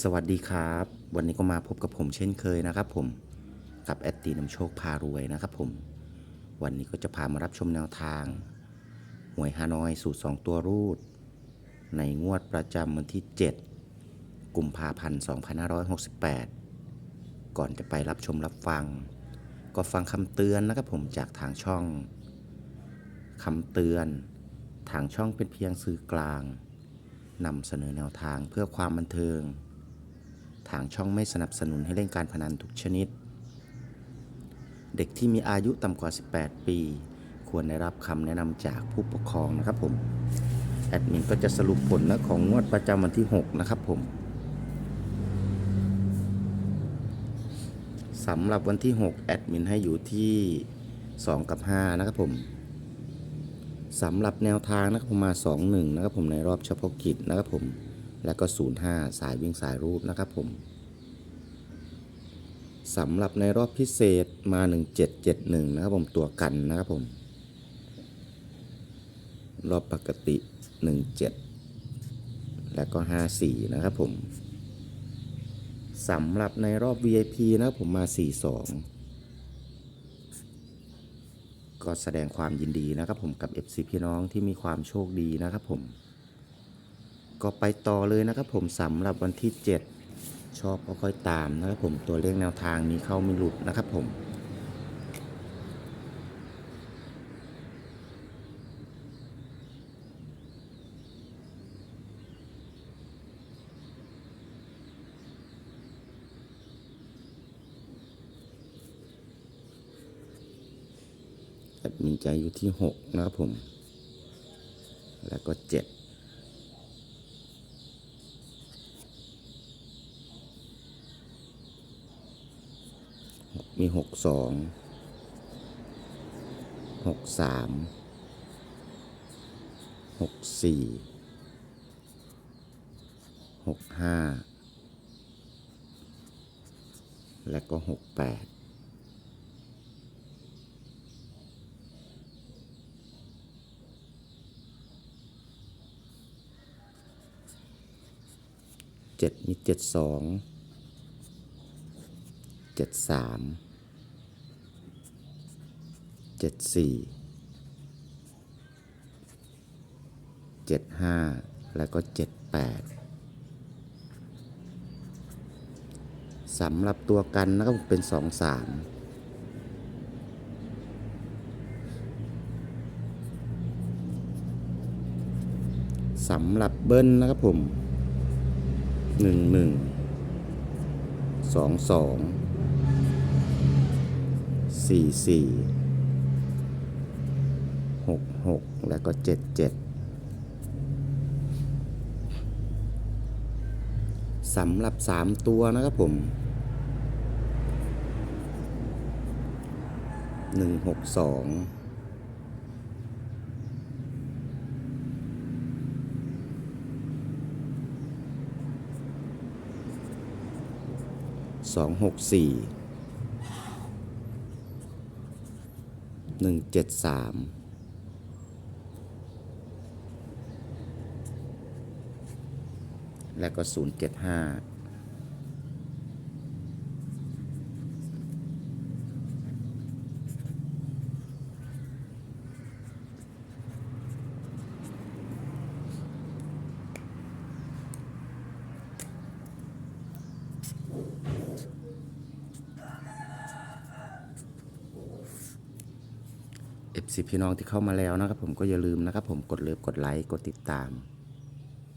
สวัสดีครับ วันนี้ก็มาพบกับผมเช่นเคยนะครับผมกับแอดตีน้ำโชคพารวยนะครับผมวันนี้ก็จะพามารับชมแนวทางหวยฮานอยสูตร 2 ตัวรูด ในงวดประจำวันที่ 7 กุมภาพันธ์ 2568 ก่อนจะไปรับชมรับฟัง ก็ฟังคำเตือนนะครับผมจากทางช่องคำเตือน ทางช่องเป็นเพียงสื่อกลางนำเสนอแนวทางเพื่อความบันเทิง ทางช่องไม่สนับสนุนให้เล่นการพนันทุกชนิด เด็กที่มีอายุต่ำกว่า 18 ปี ควรได้รับคำแนะนำจากผู้ปกครองนะครับผม แอดมินก็จะสรุปผลนะของงวดประจำวันที่ 6 นะครับผมสำหรับวันที่ 6 แอดมินให้อยู่ที่ 2 กับ 5 นะครับผมสำหรับแนวทางนะครับผมมา 2 1 นะครับผมในรอบเฉพาะกิจนะครับผม แล้วก็ 05 สายวิ่งสายรูดนะครับผมสำหรับในรอบพิเศษมา 1771 นะครับผมตัวกันนะครับผม รอบปกติ 17 แล้วก็ 54 นะครับผมสำหรับในรอบ VIP นะครับผมมา 42 ก็แสดงความยินดีนะครับผมกับ FC พี่น้องที่มีความโชคดีนะครับผม ก็ไปต่อเลยนะครับผมสำหรับวันที่ 7 ชอบก็ค่อยตามนะครับผมตัวเลขแนวทางมีเข้ามีหลุดนะครับผมมินใจอยู่ที่ 6 นะครับผม แล้วก็ 7 มีหกสองหกสามหกสี่หกห้าและก็หกแปดเจ็ดมีเจ็ดสองเจ็ดสาม เจ็ดสี่เจ็ดห้าแล้วก็เจ็ดแปดสำหรับตัวกันนะครับเป็นสองสามสำหรับเบิ้ลนะครับผมหนึ่งหนึ่งสองสองสี่สี่ หกหกแล้วก็เจ็ดเจ็ดสำหรับสามตัวนะครับผมหนึ่งหกสองสองหกสี่หนึ่งเจ็ดสาม และก็ศูนย์เจ็ดห้าเอฟซีพี่น้องที่เข้ามาแล้วนะครับผมก็อย่าลืมนะครับผมกดเลิฟกดไลค์กดติดตาม